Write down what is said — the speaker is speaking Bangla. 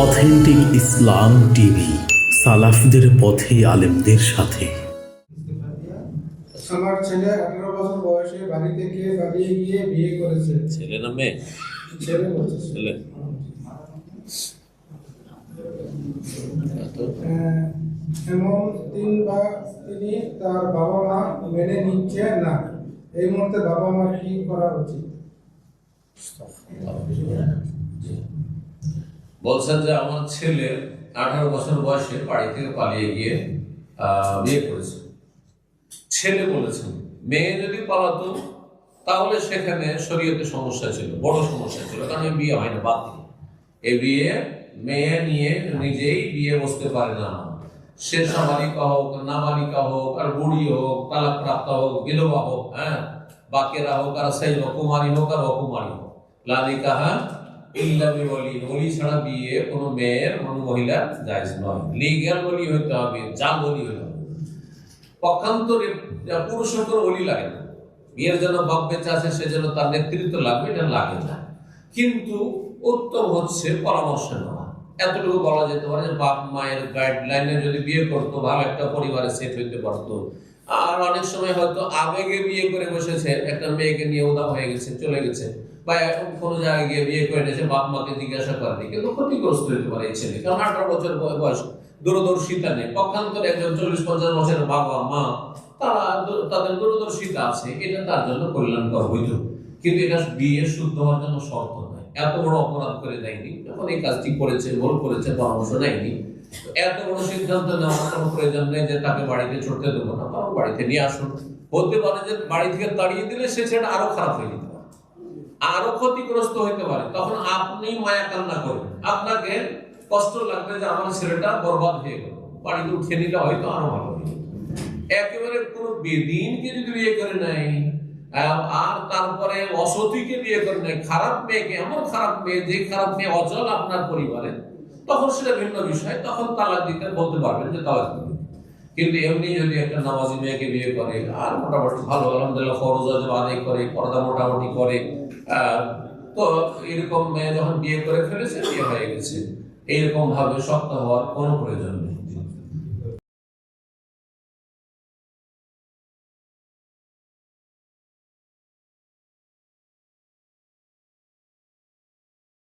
অথেন্টিক ইসলাম টিভি সালাফদের পথে আলেমদের সাথে। আমার ছেলে আঠারো বছর বয়সে বাড়ি থেকে পালিয়ে গিয়ে বিয়ে করেছে। ছেলে না মেয়ে? ছেলে বলছে। ছেলে। এমন তিন বা তিনি তার বাবা মা মেনে নিচ্ছে না। এই মুহূর্তে বাবা মা কি করা উচিত? বলছেন যে আমার ছেলে আঠারো বছর বয়সে বাড়ি থেকে পালিয়ে গিয়ে বিয়ে করেছে। ছেলে বলেছেন, মেয়ে যদি পালাতো, তাহলে সেখানে শরীয়তে সমস্যা ছিল, বড় সমস্যা ছিল, কারণ বিয়ে হয় না বাদ। এই বিয়ে মেয়ে নিয়ে নিজেই বিয়ে বসতে পারে না। সে সামালিকা হোক, নাবালিকা হোক, আর বুড়ি হোক তালাক প্রাপ্ত হোক, বিধবা হোক হ্যাঁ বাকেরা হোক, আর সেই কুমারী হোক, আর অকুমারী হোক। লালিকা ইল্লা কিন্তু উত্তম হচ্ছে পরামর্শ নেওয়া। এতটুকু বলা যেতে পারে বাপ মায়ের গাইডলাইনে যদি বিয়ে করতো, ভালো একটা পরিবারে সেট হইতে পারতো। আর অনেক সময় হয়তো আবেগে বিয়ে করে বসেছে, একটা মেয়েকে নিয়ে উদাম হয়ে গেছে, চলে গেছে। বা এখন কোনো জায়গায় গিয়ে বিয়ে করে নিয়েছে, বাপ মাকে জিজ্ঞাসা করেনি, কিন্তু ক্ষতিগ্রস্ত হতে পারে এই ছেলে। কারণ আঠারো বছর বয়স, দূরদর্শিতা নেই। একজন চল্লিশ পঞ্চাশ বছরের বাবা, মা, তারা তাদের দূরদর্শিতা আছে, এটা তার জন্য কল্যাণকর হইত। কিন্তু এটা বিয়ে শুদ্ধ হওয়ার জন্য শর্ত নয়। এত বড় অপরাধ করে দেয়নি। যখন এই কাজটি করেছে, ভুল করেছে, পরামর্শ নেয়নি এত বড় সিদ্ধান্ত নেওয়ার কোনো প্রয়োজন নেই যে তাকে বাড়িতে ছুটতে দেবো না বাড়িতে নিয়ে আসুন। হতে পারে যে বাড়ি থেকে তাড়িয়ে দিলে সে ছেলে আরও খারাপ হয়ে যেতে আরও ক্ষতিগ্রস্ত হইতে পারে, তখন আপনি মায়া কান্না করবেন। আপনাকে কষ্ট লাগবে যে আমার ছেলেটা বরবাদ হয়ে গেল। বাড়িতে উঠিয়ে নিলে হয়তো আরও ভালো একেবারে কোনো বেদিনকে যদি বিয়ে করে নাই আর তারপরে অসতীকে বিয়ে করে নাই, খারাপ মেয়েকে, এমন খারাপ মেয়ে, যে খারাপ মেয়ে অচল আপনার পরিবারে, তখন সেটা ভিন্ন বিষয়। তখন তালাক দিতে বলতে পারবেন যে তালাক দিবেন কিন্তু এমনি যদি একটা নামাজি মেয়েকে বিয়ে করে, আর মোটামুটি ভালো, আলহামদুলিল্লাহ ফরজ আদায় করে, পর্দা মোটামুটি করে তো এরকম মেয়ে যখন বিয়ে করে ফেলেছে, বিয়ে হয়ে গেছে। এইরকম ভাবে শক্ত হওয়ার কোনো প্রয়োজন নেই।